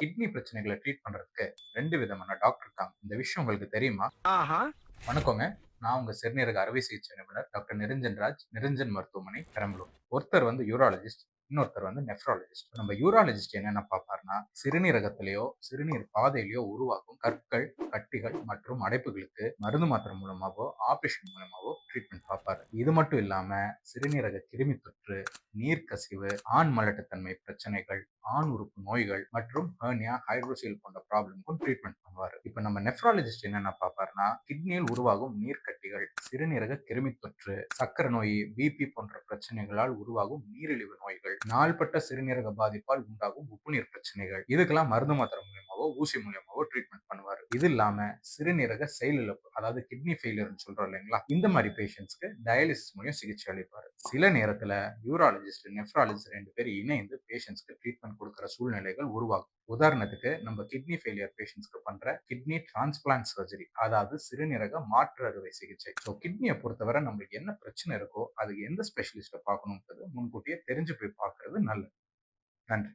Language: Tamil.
கிட்னி பிரச்சனைகளை ட்ரீட் பண்றதுக்கு ரெண்டு விதமான டாக்டர் இருக்காங்க. இந்த விஷயம் உங்களுக்கு தெரியுமா? வணக்கங்க நான் உங்க சிறுநீரக அறுவை சிகிச்சை நிபுணர் டாக்டர் நிரஞ்சன் ராஜ் நிரஞ்சன் மருத்துவமனை பெரம்பலூர். ஒருத்தர் வந்து யூராலஜிஸ்ட் இன்னொருத்தர் வந்து நெஃப்ராலஜிஸ்ட் நம்ம யூராலஜிஸ்ட் என்னென்ன பார்ப்பார்னா சிறுநீரகத்திலேயோ சிறுநீர் பாதையிலேயோ உருவாகும் கற்கள் கட்டிகள் மற்றும் அடைப்புகளுக்கு மருந்து மாத்திரை மூலமாகவோ ஆபரேஷன் மூலமாகவோ ட்ரீட்மெண்ட் பார்ப்பாரு. இது மட்டும் இல்லாம சிறுநீரக கிருமி தொற்று நீர்க்கசிவு ஆண் மலட்டுத்தன்மை பிரச்சனைகள் ஆண் உறுப்பு நோய்கள் மற்றும் ஹர்னியா ஹைட்ரோசியல் போன்ற ப்ராப்ளம்க்கும் ட்ரீட்மெண்ட் பண்ணுவார். இப்போ நம்ம நெஃப்ராலஜிஸ்ட் என்னென்ன பார்ப்பாருன்னா கிட்னியில் உருவாகும் நீர்க்கட்டிகள் சிறுநீரக கிருமி தொற்று சக்கரை நோய் பிபி போன்ற பிரச்சனைகளால் உருவாகும் நீரிழிவு நோய்கள் நாள்பட்ட சிறுநீரக பாதிப்பால் உண்டாகும் உப்புநீர் பிரச்சனைகள். இதுக்கெல்லாம் மருந்து மாத்திரை மூலியமாவோ ஊசி மூலியமாவோ ட்ரீட்மெண்ட் பண்ணுவார். இது இல்லாம சிறுநீரக செயலிழப்பு அதாவது கிட்னி ஃபெயிலியர்னு சொல்றோம் இல்லைங்களா? இந்த மாதிரி பேஷண்ட்ஸ்க்கு டயாலிசிஸ் மூலியம் சிகிச்சை அளிப்பார். சில நேரத்துல யூராலஜிஸ்ட் நெஃப்ராலஜிஸ்ட் ரெண்டு பேரும் இணைந்து பேஷண்ட்ஸ்க்கு ட்ரீட்மெண்ட் கொடுக்குற சூழ்நிலைகள் உருவாகும். உதாரணத்துக்கு நம்ம கிட்னி ஃபெயிலியர் பேஷண்ட்ஸ்க்கு பண்ற கிட்னி டிரான்ஸ்பிளான்ட் சர்ஜரி அதாவது சிறுநீரக மாற்று அறுவை சிகிச்சை. ஸோ கிட்னியை பொறுத்தவரை நம்மளுக்கு என்ன பிரச்சனை இருக்கோ அது எந்த ஸ்பெஷலிஸ்ட்டை பார்க்கணுன்றது முன்கூட்டியே தெரிஞ்சு போய் பார்க்கறது நல்லது. நன்றி.